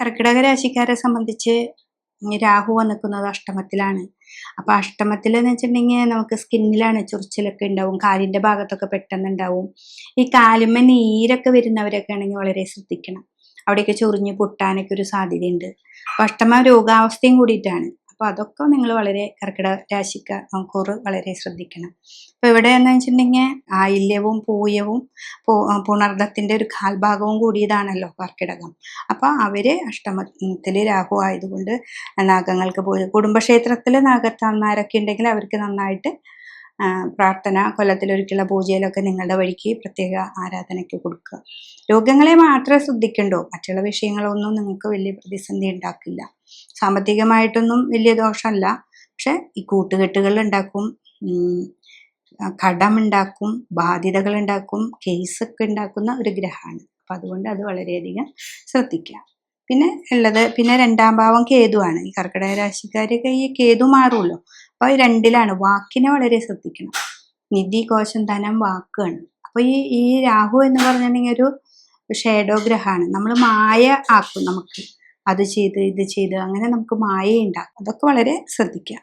കർക്കിടക രാശിക്കാരെ സംബന്ധിച്ച് രാഹു വന്നിക്കുന്നത് അഷ്ടമത്തിലാണ്. അപ്പൊ അഷ്ടമത്തിൽ എന്ന് വെച്ചിട്ടുണ്ടെങ്കിൽ നമുക്ക് സ്കിന്നിലാണ് ചൊറിച്ചിലൊക്കെ ഉണ്ടാവും കാലിന്റെ ഭാഗത്തൊക്കെ പെട്ടെന്ന് ഉണ്ടാവും. ഈ കാലുമ്മ നീരൊക്കെ വരുന്നവരൊക്കെ ആണെങ്കിൽ വളരെ ശ്രദ്ധിക്കണം. അവിടെയൊക്കെ ചൊറിഞ്ഞ് പൊട്ടാനൊക്കെ ഒരു സാധ്യതയുണ്ട്. അപ്പൊ അഷ്ടമ രോഗാവസ്ഥയും കൂടിയിട്ടാണ്. അപ്പൊ അതൊക്കെ നിങ്ങൾ വളരെ കർക്കിടക രാശിക്കാർ കൂറ് വളരെ ശ്രദ്ധിക്കണം. അപ്പോൾ ഇവിടെ എന്ന് വെച്ചിട്ടുണ്ടെങ്കിൽ ആയില്യവും പൂയവും പുണർദ്ധത്തിന്റെ ഒരു കാൽഭാഗവും കൂടിയതാണല്ലോ കർക്കിടകം. അപ്പോൾ അവർ അഷ്ടമത്തിൽ രാഹു ആയതുകൊണ്ട് നാഗങ്ങൾക്ക് പോയി. കുടുംബക്ഷേത്രത്തിൽ നാഗത്തന്മാരൊക്കെ ഉണ്ടെങ്കിൽ അവർക്ക് നന്നായിട്ട് പ്രാർത്ഥന കൊല്ലത്തിലൊരിക്കലുള്ള പൂജയിലൊക്കെ നിങ്ങളുടെ വഴിക്ക് പ്രത്യേക ആരാധനയ്ക്ക് കൊടുക്കുക. രോഗങ്ങളെ മാത്രമേ ശ്രദ്ധിക്കണ്ടോ. മറ്റുള്ള വിഷയങ്ങളൊന്നും നിങ്ങൾക്ക് വലിയ പ്രതിസന്ധി ഉണ്ടാക്കില്ല. സാമ്പത്തികമായിട്ടൊന്നും വലിയ ദോഷമല്ല. പക്ഷെ ഈ കൂട്ടുകെട്ടുകൾ ഉണ്ടാക്കും കടമുണ്ടാക്കും ബാധ്യതകൾ ഉണ്ടാക്കും കേസൊക്കെ ഉണ്ടാക്കുന്ന ഒരു ഗ്രഹമാണ്. അപ്പം അതുകൊണ്ട് അത് വളരെയധികം ശ്രദ്ധിക്കുക. പിന്നെ ഉള്ളത് പിന്നെ രണ്ടാം ഭാവം കേതുവാണ്. ഈ കർക്കിടക രാശിക്കാരൊക്കെ ഈ കേതു മാറുമല്ലോ. അപ്പോൾ രണ്ടിലാണ് വാക്കിനെ വളരെ ശ്രദ്ധിക്കണം. നിധി കോശം ധനം വാക്കാണ്. അപ്പോൾ ഈ ഈ രാഹു എന്ന് പറഞ്ഞിട്ടുണ്ടെങ്കിൽ ഒരു ഷേഡോ ഗ്രഹമാണ്. നമ്മൾ മായ ആക്കും നമുക്ക്. അത് ചെയ്ത് ഇത് ചെയ്ത് അങ്ങനെ നമുക്ക് മായ ഉണ്ടാക്കും അതൊക്കെ വളരെ ശ്രദ്ധിക്കുക.